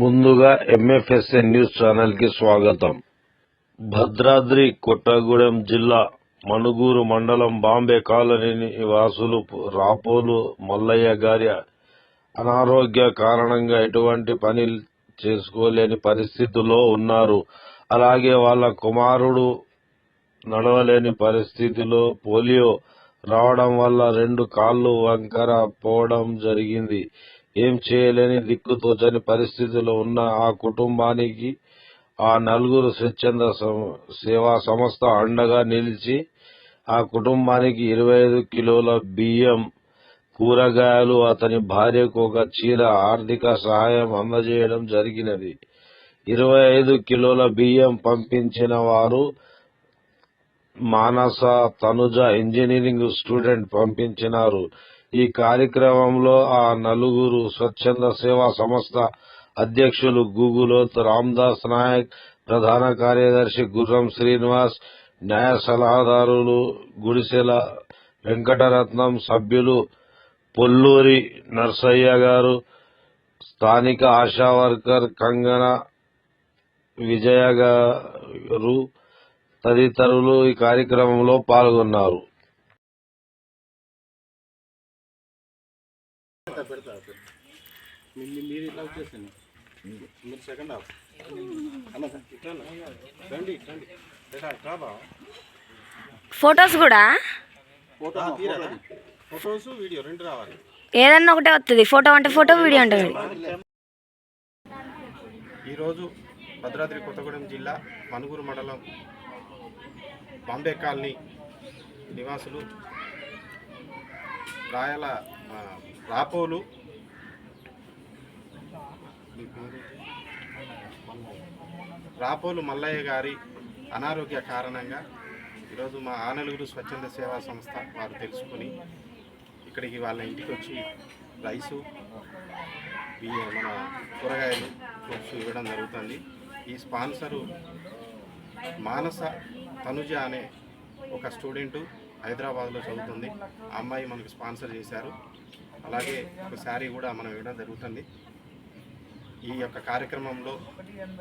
ముందుగా ఎంఎఫ్ఎస్ఎన్ న్యూస్ ఛానల్కి స్వాగతం. భద్రాద్రి కొట్టగూడెం జిల్లా మణుగూరు మండలం బాంబే కాలనీ నివాసులు రాపోలు మల్లయ్య గారి అనారోగ్య కారణంగా ఎటువంటి పని చేసుకోలేని పరిస్థితిలో ఉన్నారు. అలాగే వాళ్ళ కుమారుడు నడవలేని పరిస్థితిలో పోలియో రావడం వల్ల రెండు కాళ్ళు వంకర పోవడం జరిగింది. ఏం చేయలేని దిక్కుతోచని పరిస్థితిలో ఉన్న ఆ కుటుంబానికి ఆ నలుగురు స్వచ్ఛంద సం- సేవా సంస్థ అండగా నిలిచి ఆ కుటుంబానికి ఇరవై ఐదు కిలోల బియ్యం కూరగాయలు అతని భార్యకు ఒక చీర ఆర్థిక సహాయం అందజేయడం జరిగినది. ఇరవై ఐదు కిలోల బియ్యం పంపించిన వారు మానస తనుజ ఇంజనీరింగ్ స్టూడెంట్ పంపించినారు. ఈ కార్యక్రమంలో ఆ నలుగురు స్వచ్ఛంద సేవా సంస్థ అధ్యక్షులు గూగులోత్ రామ్దాస్ నాయక్ ప్రధాన కార్యదర్శి గుర్రం శ్రీనివాస్ న్యాయ సలహాదారులు గుడిసెల వెంకటరత్నం సభ్యులు పొల్లూరి నర్సయ్య గారు స్థానిక ఆశా వర్కర్ కంగన విజయ గారు తదితరులు ఈ కార్యక్రమంలో పాల్గొన్నారు. మీరు మీరు ఇట్లా వచ్చేసాను మీరు సెకండ్ హాఫ్ అన్న ఇట్లా రండి రండి. ఫొటోస్ కూడా? ఫోటో తీరాలి ఫొటోస్ వీడియో రెండు రావాలి. ఏదన్నా ఒకటే వస్తుంది ఫోటో అంటే ఫోటో వీడియో అంటే. ఈరోజు భద్రాద్రి కొత్తగూడెం జిల్లా మనుగురు మండలం బాంబే కాలనీ నివాసులు రాయల రాపోలు. రాపోలు మల్లయ్య గారి అనారోగ్య కారణంగా ఈరోజు మా ఆనలుగురు స్వచ్ఛంద సేవా సంస్థ వారు తెలుసుకుని ఇక్కడికి వాళ్ళ ఇంటికి వచ్చి రైసు ఈ మన కూరగాయలు ఫ్రూట్స్ ఇవ్వడం జరుగుతుంది. ఈ స్పాన్సరు మానస తనుజ అనే ఒక స్టూడెంటు హైదరాబాద్లో చదువుతుంది. అమ్మాయి మనకు స్పాన్సర్ చేశారు. అలాగే ఒక శారీ కూడా మనం ఇవ్వడం జరుగుతుంది. ఈ యొక్క కార్యక్రమంలో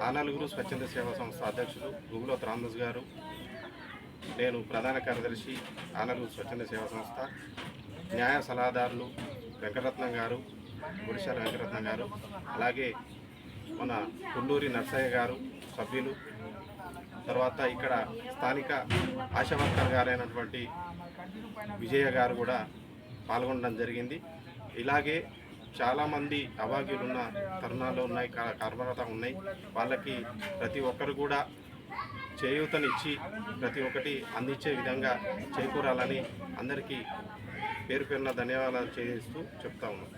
ఆ నలుగురు స్వచ్ఛంద సేవా సంస్థ అధ్యక్షులు గుగులోత్ రామదాస్ గారు నేను ప్రధాన కార్యదర్శి ఆనలుగురు స్వచ్ఛంద సేవా సంస్థ న్యాయ సలహాదారులు వెంకటరత్నం గారు గుడిశాల వెంకటరత్నం గారు అలాగే మన కొల్లూరి నర్సయ్య గారు సభ్యులు తర్వాత ఇక్కడ స్థానిక ఆశా వర్కర్ గారైనటువంటి విజయ గారు కూడా పాల్గొనడం జరిగింది. ఇలాగే చాలామంది అభాగ్యులున్న తరుణాలు ఉన్నాయి కర్మరత ఉన్నాయి. వాళ్ళకి ప్రతి ఒక్కరు కూడా చేయూతనిచ్చి ప్రతి ఒక్కటి అందించే విధంగా చేకూరాలని అందరికీ పేరు పేరున ధన్యవాదాలు చేస్తూ చెప్తా ఉన్నాను